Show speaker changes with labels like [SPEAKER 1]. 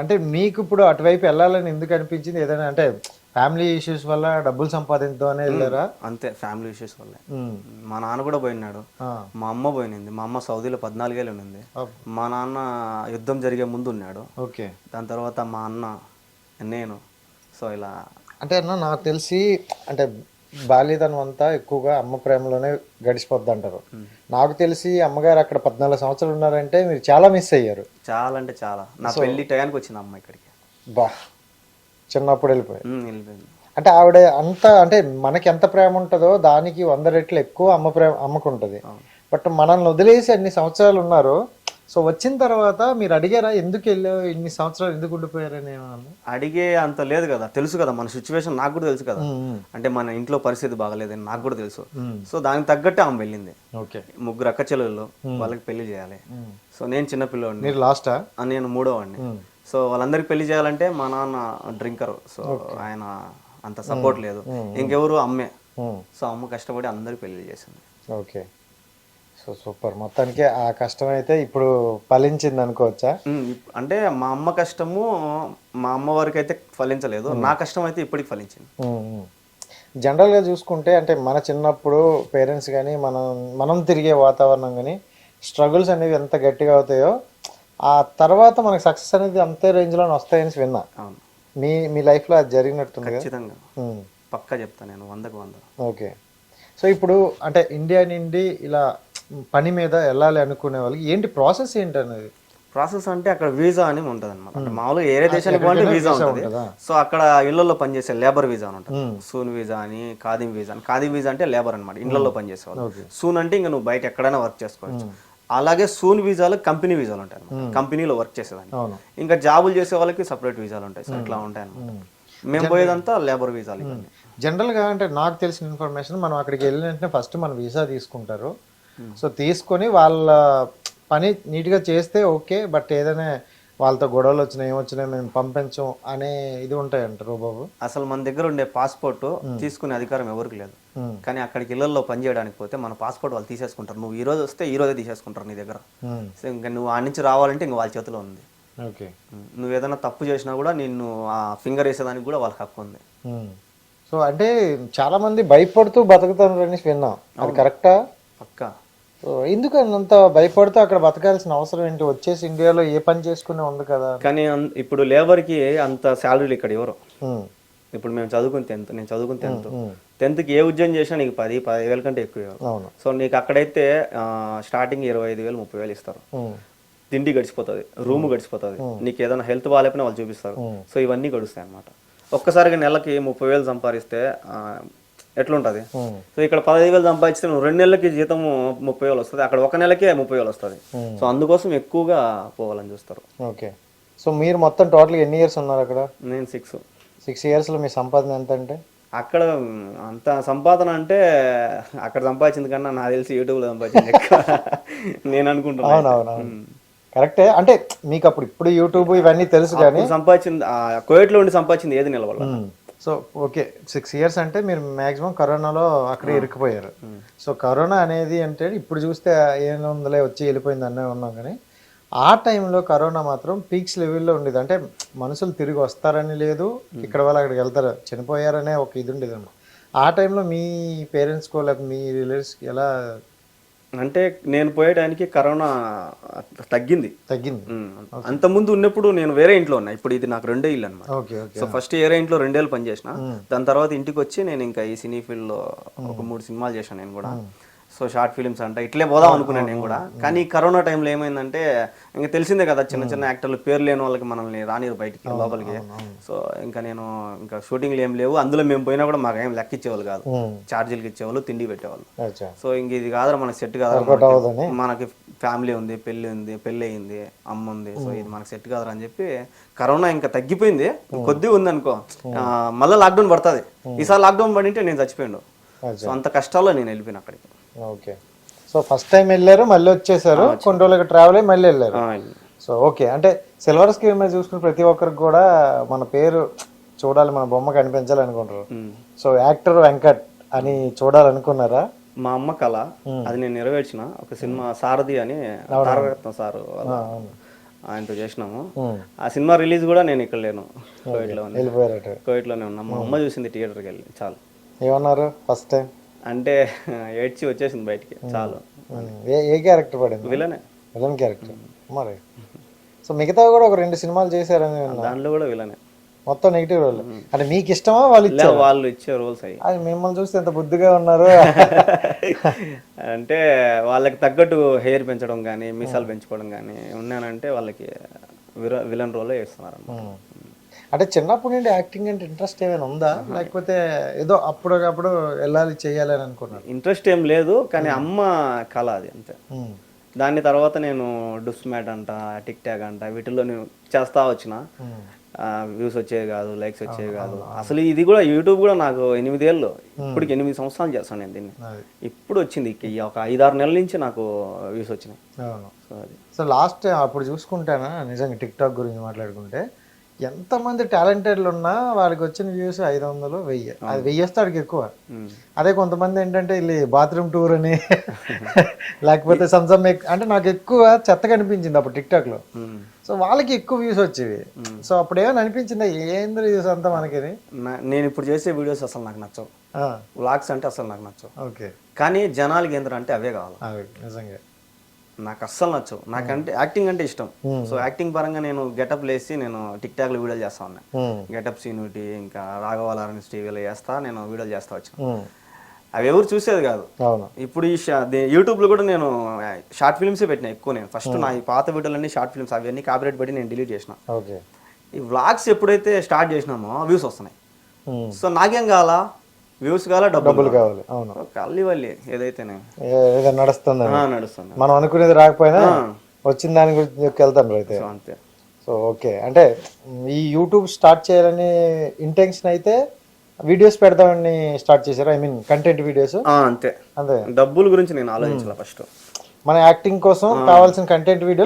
[SPEAKER 1] అంటే మీకు ఇప్పుడు అటువైపు వెళ్ళాలని ఎందుకు అనిపించింది? ఏదైనా అంటే ఫ్యామిలీ ఇష్యూస్ వల్ల డబ్బులు సంపాదించడం అనే వెళ్ళారా?
[SPEAKER 2] అంతే ఫ్యామిలీ ఇష్యూస్ వల్లే. మా నాన్న కూడా పోయినాడు. మా అమ్మ పోయినింది. మా అమ్మ సౌదీలో పద్నాలుగేళ్ళు ఉన్నింది. మా నాన్న యుద్ధం జరిగే ముందు ఉన్నాడు.
[SPEAKER 1] ఓకే.
[SPEAKER 2] దాని తర్వాత మా అన్న నేను. సో ఇలా
[SPEAKER 1] అంటే అన్న నాకు తెలిసి అంటే బాల్యతనం అంతా ఎక్కువగా అమ్మ ప్రేమలోనే గడిచిపోద్ది అంటారు నాకు తెలిసి అమ్మగారు అక్కడ పద్నాలుగు సంవత్సరాలు ఉన్నారంటే మీరు చాలా మిస్ అయ్యారు.
[SPEAKER 2] చాలా అంటే చాలా. నా పెళ్ళి టయానికి వచ్చింది అమ్మ ఇక్కడికి.
[SPEAKER 1] బా చిన్నప్పుడు వెళ్ళిపోయారు.
[SPEAKER 2] వెళ్ళిపోయింది.
[SPEAKER 1] అంటే ఆవిడ అంత అంటే మనకి ఎంత ప్రేమ ఉంటుందో దానికి వంద రెట్లు ఎక్కువ అమ్మ ప్రేమ అమ్మకు ఉంటుంది బట్ మనల్ని వదిలేసి అన్ని సంవత్సరాలు ఉన్నారు సో వచ్చిన తర్వాత మీరు అడిగారా ఎందుకు వెళ్ళావు ఇన్ని సంవత్సరాలు ఎందుకు ఉండిపోయారని ఏమన్నా?
[SPEAKER 2] అడిగే అంత లేదు కదా తెలుసు కదా మన సిచ్యువేషన్ నాకు కూడా తెలుసు కదా. అంటే మన ఇంట్లో పరిస్థితి బాగలేదని నాకు కూడా తెలుసు. సో దానికి తగ్గట్టే ఆమె వెళ్ళింది.
[SPEAKER 1] ఓకే.
[SPEAKER 2] ముగ్గురు అక్క చెల్లెళ్ళు వాళ్ళకి పెళ్ళి చేయాలి. సో నేను చిన్న పిల్లోడిని.
[SPEAKER 1] మీరు లాస్టా?
[SPEAKER 2] ఆ, నేను మూడో వాడిని సో వాళ్ళందరికి పెళ్ళి చేయాలంటే మా నాన్న డ్రింకర్. సో ఆయన అంత సపోర్ట్ లేదు. ఇంకెవరు? అమ్మే. సో అమ్మ కష్టపడి అందరికి పెళ్ళి చేసింది.
[SPEAKER 1] ఓకే. So super. మొత్తానికి ఆ కష్టం అయితే ఇప్పుడు ఫలించింది అనుకోవచ్చా?
[SPEAKER 2] అంటే మా అమ్మ కష్టము మా అమ్మ వారికి అయితే ఫలించలేదు నా కష్టం అయితే ఇప్పటికి ఫలించింది.
[SPEAKER 1] జనరల్గా చూసుకుంటే అంటే మన చిన్నప్పుడు పేరెంట్స్ కానీ మనం మనం తిరిగే వాతావరణం కానీ స్ట్రగుల్స్ అనేవి ఎంత గట్టిగా అవుతాయో ఆ తర్వాత మనకి సక్సెస్ అనేది అంతే రేంజ్లో వస్తాయని విన్నా. మీ మీ లైఫ్లో అది జరిగినట్టుంది
[SPEAKER 2] ఖచ్చితంగా. పక్కా చెప్తాను నేను వందకు వంద.
[SPEAKER 1] ఓకే. సో ఇప్పుడు అంటే ఇండియా నుండి ఇలా పని మీద వెళ్ళాలి అనుకునే వాళ్ళకి ఏంటి ప్రాసెస్ ఏంటి అనేది
[SPEAKER 2] ప్రాసెస్ అంటే అక్కడ వీసా అని ఉంటుంది అనమాట మామూలుగా ఏరే దేశానికి పోవాలంటే వీసా ఉంటుంది. సో అక్కడ ఇళ్ళలో పనిచేసే లేబర్ వీసా అని ఉంటుంది. సూన్ వీసా అని ఖాదీం వీసా అని. ఖాదీం వీసా అంటే లేబర్ అనమాట ఇళ్ళలో పనిచేసేవాళ్ళు సూన్ అంటే ఇంకా నువ్వు బయట ఎక్కడైనా వర్క్ చేసుకోవచ్చు. అలాగే సూన్ వీసాలు కంపెనీ వీసాలు ఉంటాయి కంపెనీలో వర్క్ చేసేదాన్ని. ఇంకా జాబులు చేసే వాళ్ళకి సపరేట్ వీసాలు ఉంటాయి. సో ఇట్లా ఉంటాయి అనమాట మేము. పోయేదంతా లేబర్ వీసాలు
[SPEAKER 1] జనరల్గా అంటే నాకు తెలిసిన ఇన్ఫర్మేషన్ మనం అక్కడికి వెళ్ళిన వెంటనే ఫస్ట్ మన వీసా తీసుకుంటారు. సో తీసుకొని వాళ్ళ పని నీట్గా చేస్తే ఓకే బట్ ఏదైనా వాళ్ళతో గొడవలు వచ్చినాయి ఏమొచ్చినాయి మేము పంపించం అనే ఇది ఉంటాయంటారు బాబు
[SPEAKER 2] అసలు మన దగ్గర ఉండే పాస్పోర్ట్ తీసుకునే అధికారం ఎవరికి లేదు.
[SPEAKER 1] Hmm.
[SPEAKER 2] కానీ అక్కడికి ఇళ్ళలో పని చేయడానికి పోతే మన పాస్పోర్ట్ వాళ్ళు తీసేసుకుంటారు. నువ్వు ఈ రోజు వస్తే ఈ రోజే తీసేసుకుంటారు నీ దగ్గర. సో ఇంకా నువ్వు ఆ నుంచి రావాలంటే ఇంకా వాళ్ళ చేతిలో ఉంది.
[SPEAKER 1] ఓకే.
[SPEAKER 2] నువ్వు ఏదైనా తప్పు చేసినా కూడా నిన్ను ఆ ఫింగర్ వేసేదానికి కూడా వాళ్ళకి హక్కు ఉంది.
[SPEAKER 1] సో అంటే చాలా మంది భయపడుతూ బతుకుతారు అనేసి విన్నాం. అది కరెక్టా?
[SPEAKER 2] పక్కా.
[SPEAKER 1] ఎందుకు అంత భయపడుతూ అక్కడ బతకాల్సిన అవసరం ఏంటి? వచ్చేసి ఇండియాలో ఏ పని చేసుకునే ఉంది కదా?
[SPEAKER 2] కానీ ఇప్పుడు లేబర్కి అంత శాలరీలు ఇక్కడ ఇవ్వరు
[SPEAKER 1] ఉమ్,
[SPEAKER 2] ఇప్పుడు మేము చదువుకుని టెన్త్ నేను చదువుకుని టెన్త్ టెన్త్కి ఏ ఉద్యోగం చేసినా నీకు పది పది వేల కంటే ఎక్కువ సో నీకు అక్కడైతే స్టార్టింగ్ ఇరవై ఐదు వేలు ముప్పై వేలు ఇస్తారు. తిండి గడిచిపోతుంది రూమ్ గడిచిపోతుంది. నీకు ఏదైనా హెల్త్ బాగాలేకపోయినా వాళ్ళు చూపిస్తారు. సో ఇవన్నీ గడుస్తాయి అనమాట ఒక్కసారిగా నెలకి ముప్పై వేలు సంపాదిస్తే ఎట్లుంటది? సో ఇక్కడ పదహైదు వేలు సంపాదిస్తే నువ్వు రెండు నెలలకి జీతం ముప్పై వేలు వస్తుంది. అక్కడ ఒక నెలకే ముప్పై వేలు వస్తుంది. సో అందుకోసం ఎక్కువగా పోవాలని చూస్తారు.
[SPEAKER 1] ఓకే. సో మీరు మొత్తం టోటల్గా ఎన్ని ఇయర్స్ ఉన్నారు అక్కడ?
[SPEAKER 2] నేను సిక్స్
[SPEAKER 1] సిక్స్ ఇయర్స్లో మీ సంపాదన ఎంత అంటే?
[SPEAKER 2] అక్కడ అంత సంపాదన అంటే అక్కడ సంపాదించింది కన్నా నాకు తెలిసి యూట్యూబ్లో సంపాదించింది ఎక్కువ. నేను అనుకుంటున్నాను
[SPEAKER 1] కరెక్టే. అంటే మీకు అప్పుడు ఇప్పుడు యూట్యూబ్ ఇవన్నీ తెలుసు కానీ
[SPEAKER 2] సంపాదించింది ఆ, కువైట్లో ఉండి సంపాదించింది ఏది నిలవాల
[SPEAKER 1] సో ఓకే సిక్స్ ఇయర్స్ అంటే మీరు మాక్సిమం కరోనాలో అక్కడే ఇరుక్కుపోయారు. సో కరోనా అనేది అంటే ఇప్పుడు చూస్తే ఏముందిలే వచ్చి వెళ్ళిపోయింది అనే ఉన్నాం కానీ ఆ టైంలో కరోనా మాత్రం పీక్స్ లెవెల్లో ఉండేది. అంటే మనుషులు తిరిగి వస్తారని లేదు ఇక్కడ వాళ్ళు అక్కడికి వెళ్తారు చనిపోయారనే ఒక ఇది ఉండేది అన్నమాట ఆ టైంలో మీ పేరెంట్స్కో లేకపోతే మీ రిలేటివ్స్కి ఎలా
[SPEAKER 2] అంటే నేను పోయేటానికి కరోనా తగ్గింది.
[SPEAKER 1] తగ్గింది.
[SPEAKER 2] అంత ముందు ఉన్నప్పుడు నేను వేరే ఇంట్లో ఉన్నా. ఇప్పుడు ఇది నాకు రెండో ఇల్లు అనమాట సో ఫస్ట్ వేరే ఇంట్లో రెండేళ్ళు పనిచేసిన. దాని తర్వాత ఇంటికి వచ్చి నేను ఇంకా ఈ సినీ ఫీల్డ్లో ఒక మూడు సినిమాలు చేశాను నేను కూడా. సో షార్ట్ ఫిలిమ్స్ అంట. ఇట్లే పోదాం అనుకున్నాను నేను కూడా. కానీ కరోనా టైంలో ఏమైందంటే ఇంకా తెలిసిందే కదా చిన్న చిన్న యాక్టర్లు పేరు లేని వాళ్ళకి మనల్ని రానిరు బయటికి లోపలికి. సో ఇంకా నేను ఇంకా షూటింగ్లు ఏం లేవు. అందులో మేము పోయినా కూడా మాకు ఏం లెక్క ఇచ్చేవాళ్ళు కాదు. ఛార్జీలకి ఇచ్చేవాళ్ళు తిండి పెట్టేవాళ్ళు. సో ఇంక ఇది కాదురా మనకి సెట్
[SPEAKER 1] వర్కౌట్
[SPEAKER 2] మనకి. ఫ్యామిలీ ఉంది పెళ్ళి ఉంది పెళ్ళి అయింది అమ్మ ఉంది. సో ఇది మనకి సెట్ కాదురా అని చెప్పి కరోనా ఇంకా తగ్గిపోయింది. కొద్దిగా ఉంది అనుకో మళ్ళీ లాక్డౌన్ పడుతుంది. ఈసారి లాక్డౌన్ పడింటే నేను చచ్చిపోయిండు. సో అంత కష్టాల్లో నేను వెళ్ళిపోయిన అక్కడికి.
[SPEAKER 1] ఓకే. సో ఫస్ట్ టైం వెళ్ళారు మళ్ళీ వచ్చేసారు. కొన్ని రోజులకి ట్రావెల్ అయ్యి మళ్ళీ వెళ్ళారు. So okay. అంటే సిల్వర్ స్క్రీన్ మీద చూసుకున్న ప్రతి ఒక్కరికి కూడా మన పేరు చూడాలి మన బొమ్మ కనిపించాలి అనుకుంటారు. సో యాక్టర్ వెంకట్ అని చూడాలనుకున్నారా?
[SPEAKER 2] మా అమ్మ కళ అది నేను నెరవేర్చిన. ఒక సినిమా సారథి అని తారకరత్న సార్ ఆయనతో చేసినాము. ఆ సినిమా రిలీజ్ కూడా నేను ఇక్కడ లేను. కోవిడ్లోనే.
[SPEAKER 1] వెళ్ళిపోయారట.
[SPEAKER 2] కోవిడ్లోనే ఉన్నాం. మా అమ్మ చూసింది థియేటర్కి వెళ్ళి చాలు.
[SPEAKER 1] ఏమన్నారు? ఫస్ట్ టైం
[SPEAKER 2] అంటే ఏడ్చి వచ్చేసింది బయటికి చాలు.
[SPEAKER 1] ఏ ఏ క్యారెక్టర్ పడింది?
[SPEAKER 2] విలనే.
[SPEAKER 1] Villain character. మరి. సో మిగతా కూడా ఒక రెండు సినిమాలు చేశారని
[SPEAKER 2] దాంట్లో కూడా విలనే.
[SPEAKER 1] మొత్తం నెగిటివ్ రోల్. అంటే మీకు ఇష్టమా వాళ్ళు ఇచ్చారు
[SPEAKER 2] వాళ్ళు ఇచ్చే రోల్స్ అయ్యి.
[SPEAKER 1] అది మిమ్మల్ని చూస్తే ఎంత బుద్ధిగా ఉన్నారు?
[SPEAKER 2] అంటే వాళ్ళకి తగ్గట్టు హెయిర్ పెంచడం కానీ మీసాలు పెంచుకోవడం కానీ ఉన్నానంటే వాళ్ళకి విలన్ రోలే వేస్తున్నారు.
[SPEAKER 1] అంటే చిన్నప్పటి నుండి యాక్టింగ్ అంటే ఇంట్రెస్ట్ ఏమైనా ఉందా? లేకపోతే ఏదో అప్పుడప్పుడు వెళ్ళాలి చేయాలి అని అనుకున్నారు?
[SPEAKER 2] ఇంట్రెస్ట్ ఏం లేదు కానీ అమ్మ కళ అది అంతే. దాని తర్వాత నేను డుస్ మ్యాట్ అంట టిక్ టాక్ అంట వీటిల్లో నేను చేస్తా వచ్చిన. వ్యూస్ వచ్చేవి కాదు లైక్స్ వచ్చేవి కాదు. అసలు ఇది కూడా యూట్యూబ్ కూడా నాకు ఎనిమిదేళ్ళు ఇప్పటికి ఎనిమిది సంవత్సరాలు చేస్తాను నేను దీన్ని. ఇప్పుడు వచ్చింది ఒక ఐదారు నెలల నుంచి నాకు వ్యూస్ వచ్చినాయి. సో
[SPEAKER 1] లాస్ట్ అప్పుడు చూసుకుంటానా? నిజంగా టిక్ టాక్ గురించి మాట్లాడుకుంటే ఎంతమంది టాలెంటెడ్లు ఉన్నా వాళ్ళకి వచ్చిన వ్యూస్ ఐదు వందలు వెయ్యి అది వెయ్యి వస్తే వాడికి ఎక్కువ. అదే కొంతమంది ఏంటంటే వెళ్ళి బాత్రూమ్ టూర్ అని లేకపోతే సంసం అంటే నాకు ఎక్కువ చెత్త కనిపించింది అప్పుడు టిక్
[SPEAKER 2] టాక్లో.
[SPEAKER 1] సో వాళ్ళకి ఎక్కువ వ్యూస్ వచ్చేవి. సో అప్పుడు ఏమైనా అనిపించిందా? ఏంద్ర వ్యూస్ అంతా మనకి
[SPEAKER 2] నేను ఇప్పుడు చేసే వీడియోస్ అసలు నాకు నచ్చవు. వ్లాగ్స్ అంటే అసలు నాకు నచ్చవు.
[SPEAKER 1] ఓకే.
[SPEAKER 2] కానీ జనాలకి ఏంద్ర అంటే అవే కావాలి.
[SPEAKER 1] నిజంగా.
[SPEAKER 2] నాకు అస్సలు నచ్చవు. నాకంటే యాక్టింగ్ అంటే ఇష్టం. సో యాక్టింగ్ పరంగా నేను గెటప్ లేసి నేను టిక్ టాక్లో వీడియోలు చేస్తా ఉన్నా. గెటప్ సీనుటీ ఇంకా రాఘవాలారని టీవీలో చేస్తా నేను వీడియోలు చేస్తా వచ్చాను. అవి ఎవరు చూసేది కాదు. ఇప్పుడు ఈ దే- యూట్యూబ్లో కూడా నేను షార్ట్ ఫిల్మ్సే పెట్టిన ఎక్కువ నేను. ఫస్ట్ నా ఈ పాత వీడియోలన్నీ షార్ట్ ఫిల్మ్స్ అవన్నీ కాపీరైట్ పెట్టి నేను డిలీట్ చేసిన. ఈ వ్లాగ్స్ ఎప్పుడైతే స్టార్ట్ చేసినామో వ్యూస్ వస్తున్నాయి. సో నాకేం కావాలా? వ్యూస్ కావాలా? డబ్బులు
[SPEAKER 1] కావాలి? అవును.
[SPEAKER 2] కల్లి వల్లి ఏదైతేనే.
[SPEAKER 1] ఏదో నడుస్తుందని.
[SPEAKER 2] ఆ, నడుస్తుంది.
[SPEAKER 1] మనం అనుకునేది రాకపోయినా వచ్చిన దాని గురించి వెళ్తాను అయితే.
[SPEAKER 2] సో అంతే.
[SPEAKER 1] So okay. అంటే ఈ యూట్యూబ్ స్టార్ట్ చేయాలని ఇంటెన్షన్ అయితే వీడియోస్ పెడదామని స్టార్ట్ చేశారు? ఐ మీన్ కంటెంట్ వీడియోస్
[SPEAKER 2] అంతే.
[SPEAKER 1] అంతే.
[SPEAKER 2] డబ్బుల గురించి నేను ఆలోచించాల ఫస్ట్
[SPEAKER 1] మన యాక్టింగ్ కోసం కావాల్సిన కంటెంట్ వీడియో